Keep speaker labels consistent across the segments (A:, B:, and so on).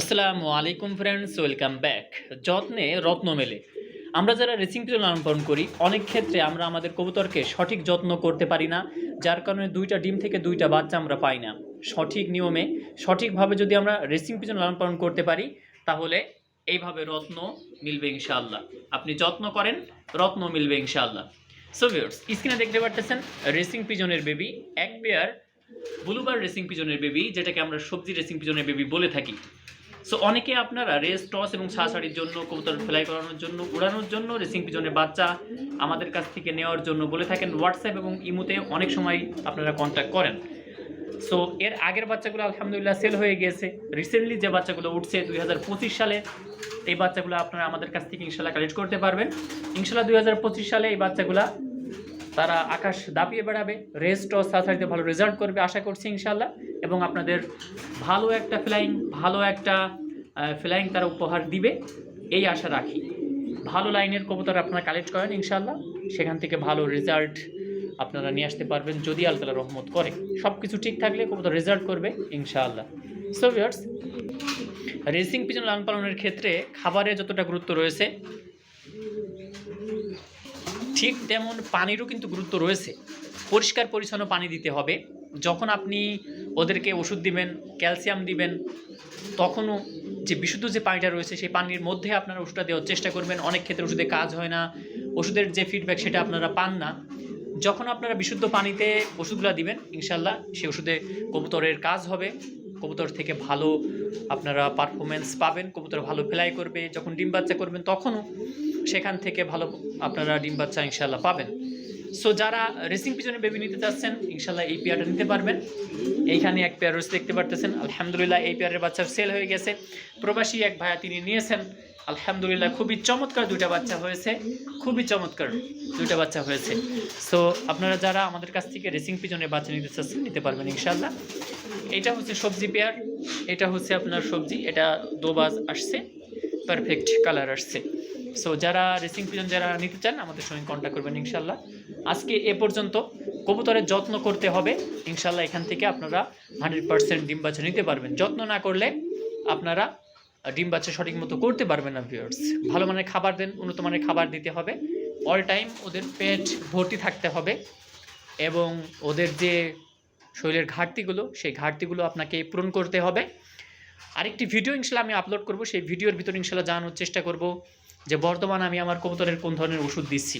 A: আসসালামু আলাইকুম friends welcome back যত্নে রত্ন মেলে। আমরা যারা রেসিং পিজন লালন পালন করি, অনেক ক্ষেত্রে আমরা আমাদের কবুতরকে সঠিক যত্ন করতে পারি না, যার কারণে দুইটা ডিম থেকে দুইটা বাচ্চা আমরা পাই না। সঠিক নিয়মে, সঠিকভাবে যদি আমরা রেসিং পিজন লালন পালন করতে পারি, তাহলে এইভাবে রত্ন মিলবে ইনশাআল্লাহ। আপনি যত্ন করেন, রত্ন মিলবে ইনশাআল্লাহ। সো ভিউয়ার্স স্ক্রিনে দেখতে পারতেছেন রেসিং পিজনের বেবি এক পেয়ার ব্লুবার রেসিং পিজনের বেবি যেটাকে আমরা সবজি রেসিং পিজনের বেবি বলে থাকি। সো অনেকে আপনারা রেস টস এবং ছাড়াছাড়ির জন্য কবুতর ফ্লাই করানোর জন্য, উড়ানোর জন্য রেসিং পিজনের বাচ্চা আমাদের কাছ থেকে নেওয়ার জন্য বলে থাকেন। হোয়াটসঅ্যাপ এবং ইমোতে অনেক সময় আপনারা কন্ট্যাক্ট করেন। সো এর আগের বাচ্চাগুলো আলহামদুলিল্লাহ সেল হয়ে গিয়েছে রিসেন্টলি যে বাচ্চাগুলো উঠছে দুই হাজার পঁচিশ সালে, এই বাচ্চাগুলো আপনারা আমাদের কাছ থেকে ইনশাল্লাহ কালেক্ট করতে পারবেন। ইনশাল্লাহ দুই হাজার পঁচিশ সালে এই বাচ্চাগুলা তারা আকাশ দাপিয়ে বেড়াবে রেস্ট ও সাথে ভালো রেজাল্ট করবে, আশা করছি ইনশাল্লাহ এবং আপনাদের ভালো একটা ফ্লাইং ভালো একটা ফ্লাইং তারা উপহার দিবে, এই আশা রাখি। ভালো লাইনের কবুতর আপনারা কালেক্ট করেন ইনশাল্লাহ সেখান থেকে ভালো রেজাল্ট আপনারা নিয়ে আসতে পারবেন যদি আল্লাহ রহমত করে। সব কিছু ঠিক থাকলে কবুতর রেজাল্ট করবে ইনশাআল্লাহ। সো ভিউয়ার্স রেসিং পিজন লালন পালনের ক্ষেত্রে খাবারে যতটা গুরুত্ব রয়েছে ঠিক তেমন পানিরও কিন্তু গুরুত্ব রয়েছে। পরিষ্কার, পরিচ্ছন্ন পানি দিতে হবে। যখন আপনি ওদেরকে ওষুধ দিবেন, ক্যালসিয়াম দিবেন, তখনও যে বিশুদ্ধ যে পানিটা রয়েছে, সেই পানির মধ্যে আপনারা ওষুধটা দেওয়ার চেষ্টা করবেন। অনেক ক্ষেত্রে ওষুধে কাজ হয় না। ওষুধের যে ফিডব্যাক সেটা আপনারা পান না। যখন আপনারা বিশুদ্ধ পানিতে ওষুধগুলো দিবেন ইনশাল্লাহ সেই ওষুধে কবুতরের কাজ হবে। কবুতর থেকে ভালো আপনারা পারফরমেন্স পাবেন, কবুতর ভালো ফ্লাই করবে, যখন ডিম বাচ্চা করবেন তখনও সেখান থেকে ভালো আপনারা ডিম বাচ্চা ইনশাল্লাহ পাবেন। সো যারা রেসিং পিছনে বেবি নিতে চাচ্ছেন ইনশাল্লাহ এই পেয়ারটা নিতে পারবেন। এইখানে এক পেয়ার রয়েছে, দেখতে পারতেছেন। আলহামদুলিল্লাহ, এই পেয়ারের বাচ্চার সেল হয়ে গেছে। প্রবাসী এক ভাইয়া তিনি নিয়েছেন আলহামদুলিল্লাহ, খুবই চমৎকার দুইটা বাচ্চা হয়েছে, খুবই চমৎকার দুইটা বাচ্চা হয়েছে। সো আপনারা যারা আমাদের কাছ থেকে রেসিং পিছনে বাচ্চা নিতে চাচ্ছেন, নিতে পারবেন ইনশাল্লাহ এটা হচ্ছে সবজি পেয়ার, এটা হচ্ছে আপনার সবজি, এটা দোবাজ আসছে পারফেক্ট কালার আসছে। সো যারা রেসিং পিজন যারা নিতে চান, আমাদের সঙ্গে কন্ট্যাক্ট করবেন ইনশাল্লাহ আজকে এ পর্যন্ত কবুতরের যত্ন করতে হবে ইনশাল্লাহ এখান থেকে আপনারা হান্ড্রেড পার্সেন্ট ডিম বাচ্চা নিতে পারবেন। যত্ন না করলে আপনারা ডিম বাচ্চা সঠিক মতো করতে পারবেন না ভিউয়ার্স ভালো মানের খাবার দেন, উন্নত মানের খাবার দিতে হবে। অল টাইম ওদের পেট ভর্তি থাকতে হবে এবং ওদের যে শরীরের ঘাটতিগুলো, সেই ঘাটতিগুলো আপনাকে পূরণ করতে হবে। আরেকটি ভিডিও ইনশাল্লাহ আমি আপলোড করব, সেই ভিডিওর ভিতরে ইনশাল্লাহ জানানোর চেষ্টা করব যে বর্তমানে আমি আমার কবুতরের কোন ধরনের ওষুধ দিচ্ছি।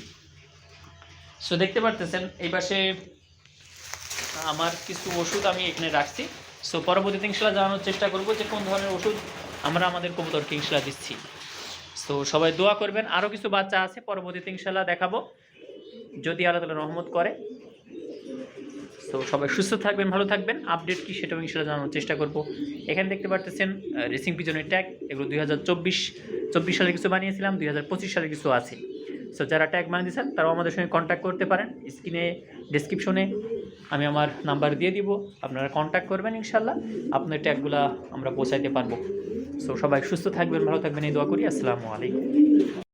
A: সো দেখতে পারতেছেন, এই পাশে আমার কিছু ওষুধ আমি এখানে রাখছি। সো পরবর্তীতে ইনশাল্লাহ জানানোর চেষ্টা করব যে কোন ধরনের ওষুধ আমরা আমাদের কবুতরকে ইনশাল্লাহ দিচ্ছি। তো সবাই দোয়া করবেন। আরও কিছু বাচ্চা আছে, পরবর্তীতে ইনশাল্লাহ দেখাবো। যদি আল্লাহ তালা রহমত করে। তো সবাই সুস্থ থাকবেন, ভালো থাকবেন। আপডেট কি সেটাও ইনশাল্লাহ জানানোর চেষ্টা করব। এখানে দেখতে পারতেছেন রেসিং পিজনের ট্যাগ এগুলো দুই হাজার চব্বিশ চব্বিশ সালে কিছু বানিয়েছিলাম, দুই হাজার পঁচিশ সালে কিছু আছে। সো যারা ট্যাগ বানিয়েছেন, তারাও আমাদের সঙ্গে কন্ট্যাক্ট করতে পারেন। স্ক্রিনে ডিসক্রিপশনে আমি আমার নাম্বার দিয়ে দিব, আপনারা কন্ট্যাক্ট করবেন ইনশাল্লাহ, আপনার ট্যাগগুলো আমরা পৌঁছাইতে পারব। সো সবাই সুস্থ থাকবেন, ভালো থাকবেন, এই দোয়া করি, আসসালামু আলাইকুম।